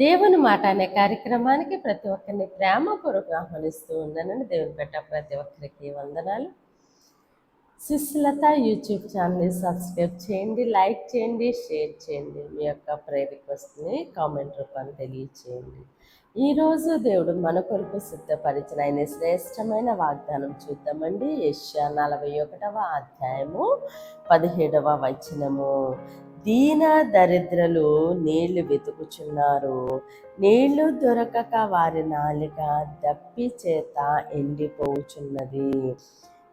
దేవుని మాట అనే కార్యక్రమానికి ప్రతి ఒక్కరిని ప్రేమపూర్వక ఆహ్వానిస్తూ ఉన్నానని దేవుని పెట్ట ప్రతి ఒక్కరికి వందనాలు. సుశీలత యూట్యూబ్ ఛానల్ని సబ్స్క్రైబ్ చేయండి లైక్ చేయండి షేర్ చేయండి. మీ యొక్క ప్రే రిక్వెస్ట్ని కామెంట్ రూపాన్ని తెలియచేయండి. ఈరోజు దేవుడు మన కొరకు సిద్ధపరిచిన ఆయన శ్రేష్టమైన వాగ్దానం చూద్దామండి. యెషయా నలభై ఒకటవ అధ్యాయము పదిహేడవ వచనము. దీన దరిద్రలు నీళ్ళు వెతుకుచున్నారు. నీళ్ళు దొరకక వారి నాలిక దప్పి చేత ఎండిపోవుచున్నది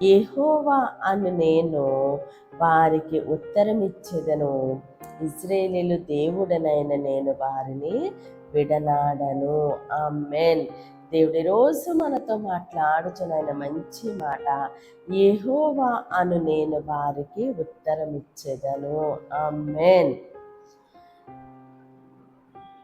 యెహోవా అను నేను వారికి ఉత్తరమిచ్చేదను. ఇజ్రాయేలీలు దేవుడనైన నేను వారిని విడనాడను. ఆమెన్. దేవుడి రోజు మనతో మాట్లాడుచునైన మంచి మాట. యెహోవా అను నేను వారికి ఉత్తరం ఇచ్చేదను ఆమెన్.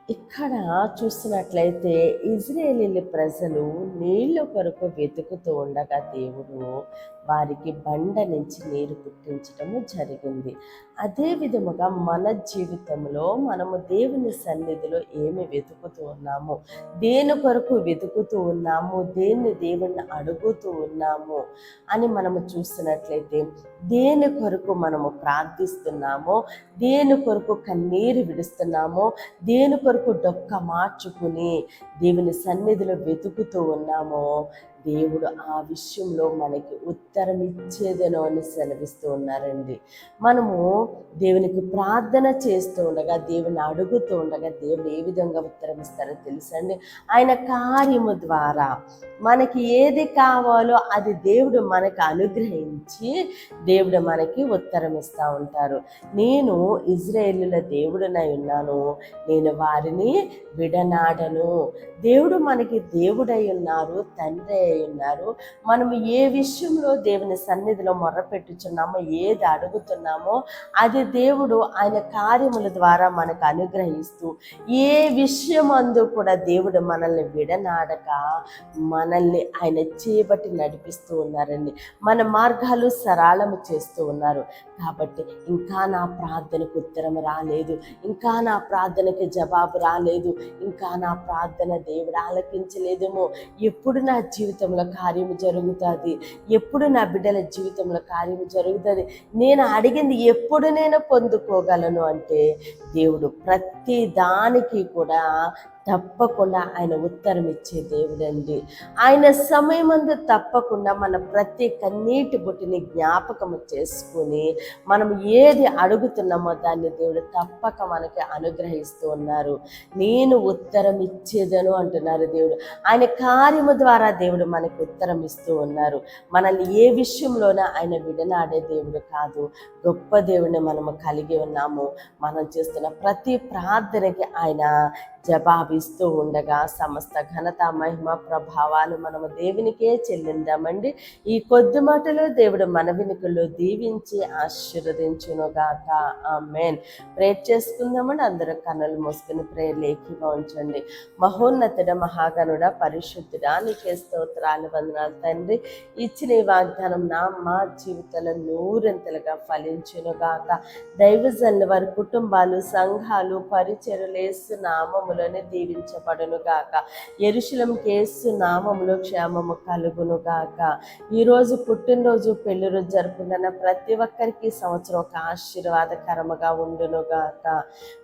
ఇక్కడ చూసినట్లయితే ఇజ్రాయేలీ ప్రజలు నీళ్ళ కొరకు వెతుకుతూ ఉండగా దేవుడు వారికి బండ నుంచి నీరు పుట్టించడము జరిగింది. అదే విధముగా మన జీవితంలో మనము దేవుని సన్నిధిలో ఏమి వెతుకుతూ ఉన్నాము? దేని కొరకు వెతుకుతూ ఉన్నాము? దేన్ని దేవుణ్ణి అడుగుతూ ఉన్నాము? అని మనము చూసినట్లయితే దేని కొరకు మనము ప్రార్థిస్తున్నామో దేని కొరకు కన్నీరు విడుస్తున్నామో దేని కొరకు డొక్క మార్చుకుని దేవుని సన్నిధిలో వెతుకుతూ ఉన్నామో. దేవుడు ఆ విషయంలో మనకి ఉత్తరం ఇచ్చేదేనో అని సెలవిస్తూ ఉన్నారండి. మనము దేవునికి ప్రార్థన చేస్తూ ఉండగా దేవుని అడుగుతూ ఉండగా దేవుడు ఏ విధంగా ఉత్తరం ఇస్తారో తెలుసండి ఆయన కార్యము ద్వారా మనకి ఏది కావాలో అది దేవుడు మనకు అనుగ్రహించి దేవుడు మనకి ఉత్తరం ఇస్తూ ఉంటారు. నేను ఇజ్రాయేలుల దేవుడునై ఉన్నాను. నేను వారిని విడనాడను. దేవుడు మనకి దేవుడై ఉన్నారు తండ్రి అయి ఉన్నారు మనం ఏ విషయంలో దేవుని సన్నిధిలో మొర్రపెట్టుచున్నామో ఏది అడుగుతున్నామో అది దేవుడు ఆయన కార్యముల ద్వారా మనకు అనుగ్రహిస్తూ ఏ విషయం అందు కూడా దేవుడు మనల్ని విడనాడక మనల్ని ఆయన చేపట్టి నడిపిస్తూ ఉన్నారండి. మన మార్గాలు సరళము చేస్తూ ఉన్నారు. కాబట్టి ఇంకా నా ప్రార్థనకు ఉత్తరం రాలేదు. ఇంకా నా ప్రార్థనకి జవాబు రాలేదు. ఇంకా నా ప్రార్థన దేవుడు ఆలకించలేదేమో. ఎప్పుడు నా జీవితం జీవితంలో కార్యము జరుగుతుంది? ఎప్పుడు నా బిడ్డల జీవితంలో కార్యము జరుగుతుంది? నేను అడిగింది ఎప్పుడు నేను పొందుకోగలను అంటే దేవుడు ప్రతి దానికి కూడా తప్పకుండా ఆయన ఉత్తరం ఇచ్చే దేవుడండి. ఆయన సమయమందు తప్పకుండా మన ప్రతి కన్నీటి బుట్టిని జ్ఞాపకం చేసుకుని మనం ఏది అడుగుతున్నామో దాన్ని దేవుడు తప్పక మనకి అనుగ్రహిస్తూ ఉన్నారు. నేను ఉత్తరం ఇచ్చేదను అంటున్నారు దేవుడు. ఆయన కార్యము ద్వారా దేవుడు మనకి ఉత్తరం ఇస్తూ ఉన్నారు. మనల్ని ఏ విషయంలోన ఆయన విడనాడే దేవుడు కాదు. గొప్ప దేవుడిని మనము కలిగి ఉన్నాము. మనం చేస్తున్న ప్రతి ప్రార్థనకి ఆయన జవాబిస్తూ ఉండగా సమస్త ఘనత మహిమ ప్రభావాలు మనము దేవునికే చెల్లిందామండి. ఈ కొద్ది మాటలు దేవుడు మన వినుకలు దీవించి ఆశీర్వదించునుగాక. మేన్ ప్రేర్ చేసుకుందామని అందరూ కన్నులు మూసుకుని ప్రేర్ లేఖిగా ఉంచండి మహోన్నతుడ మహాగణుడ పరిశుద్ధుడా నీకే స్తోత్రాలు వందనాలు తండ్రి. ఇచ్చిన ఈ వాగ్దానం నా మా జీవితంలో నూరంతలుగా ఫలించునుగాక. దైవజన్లు వారి కుటుంబాలు సంఘాలు పరిచరులేసు వేసు నామములోనే దీవించబడును గాక. ఎరుశలం కేసు నామములో క్షేమము కలుగును గాక. ఈరోజు పుట్టినరోజు పెళ్ళి రోజు జరుపుకున్న ప్రతి ఒక్కరికి సంవత్సరం ఒక ఆశీర్వాదకరముగా ఉండును గాక.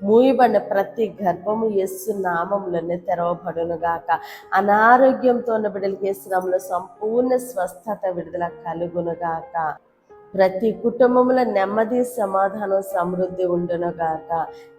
మూయబడిన ప్రతి గర్భము ఎస్సు నామంలోనే తెరవబడును గాక. అనారోగ్యంతో ఉన్న బిడ్డలకి యేసునామములో సంపూర్ణ స్వస్థత విడుదల కలుగును గాక. ప్రతి కుటుంబంలో నెమ్మది సమాధానం సమృద్ధి ఉండును గాక.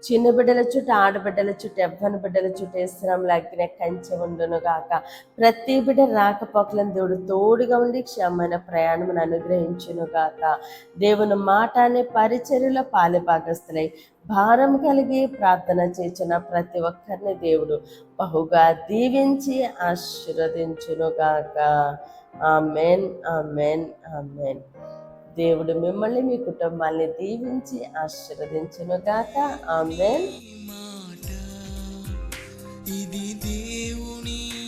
చిన్న బిడ్డల చుట్టూ ఆడబిడ్డల చుట్టూ ఎవ్వని బిడ్డల చుట్టూ ఇస్రాంలో లాగిన కంచె ఉండును గాక. ప్రతి బిడ్డ రాకపోకలను దేవుడు తోడుగా ఉండి క్షమైన ప్రయాణమును అనుగ్రహించును గాక. దేవుని మాట అనే పరిచర్యలో పాలిభాగస్తులై భారం కలిగి ప్రార్థన చేసిన ప్రతి ఒక్కరిని దేవుడు బహుగా దీవించి ఆశీర్వదించును గాక. Amen amen amen. దేవుడు మిమ్మల్ని మీ కుటుంబాన్ని దీవించి ఆశీర్వదించును గాక. ఆమెన్. మాట దేవుని